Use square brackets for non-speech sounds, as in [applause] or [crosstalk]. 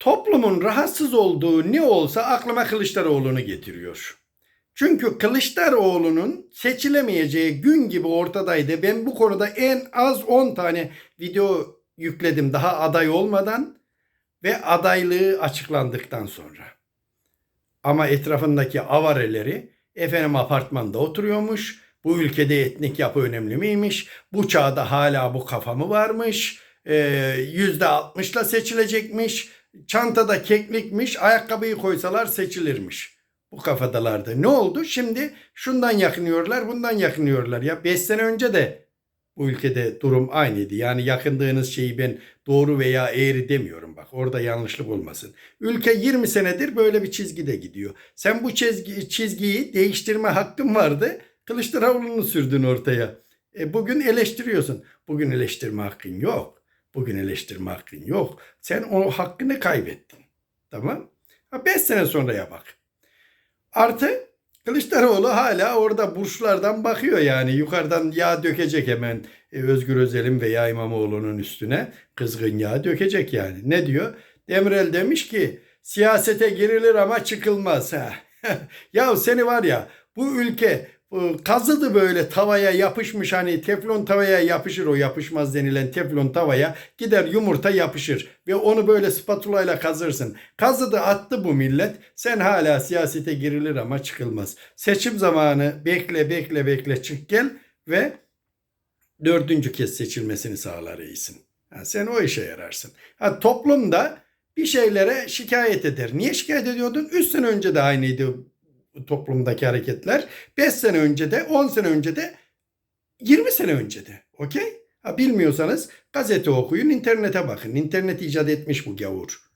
toplumun rahatsız olduğu ne olsa aklıma Kılıçdaroğlu'nu getiriyor. Çünkü Kılıçdaroğlu'nun seçilemeyeceği gün gibi ortadaydı. Ben bu konuda en az 10 tane video yükledim daha aday olmadan ve adaylığı açıklandıktan sonra. Ama etrafındaki avareleri efendim apartmanda oturuyormuş. Bu ülkede etnik yapı önemli miymiş? Bu çağda hala bu kafa mı varmış? Yüzde altmışla seçilecekmiş. Çantada keklikmiş. Ayakkabıyı koysalar seçilirmiş. Bu kafadalardı. Ne oldu? Şimdi şundan yakınıyorlar, bundan yakınıyorlar. Ya 5 sene önce de bu ülkede durum aynıydı. Yani yakındığınız şeyi ben doğru veya eğri demiyorum bak. Orada yanlışlık olmasın. Ülke 20 senedir böyle bir çizgide gidiyor. Sen bu çizgi, çizgiyi değiştirme hakkın vardı. Kılıçdaroğlu'nu sürdün ortaya. E, bugün eleştiriyorsun. Bugün eleştirme hakkın yok. Bugün eleştirme hakkın yok. Sen o hakkını kaybettin. Tamam? 5 sene sonraya bak. Artı Kılıçdaroğlu hala orada burçlardan bakıyor yani. Yukarıdan yağ dökecek hemen e, Özgür Özel'in veya İmamoğlu'nun üstüne. Kızgın yağ dökecek yani. Ne diyor? Demirel demiş ki siyasete girilir ama çıkılmaz. Ha. [laughs] ya seni var ya bu ülke kazıdı böyle tavaya yapışmış hani teflon tavaya yapışır o yapışmaz denilen teflon tavaya gider yumurta yapışır ve onu böyle spatula ile kazırsın. Kazıdı attı bu millet sen hala siyasete girilir ama çıkılmaz. Seçim zamanı bekle bekle bekle çık gel ve dördüncü kez seçilmesini sağlar reisin. Ha, sen o işe yararsın. Ha, toplumda bir şeylere şikayet eder. Niye şikayet ediyordun? 3 sene önce de aynıydı toplumdaki hareketler. 5 sene önce de, 10 sene önce de, 20 sene önce de. Okey? Ha, bilmiyorsanız gazete okuyun, internete bakın. İnternet icat etmiş bu gavur.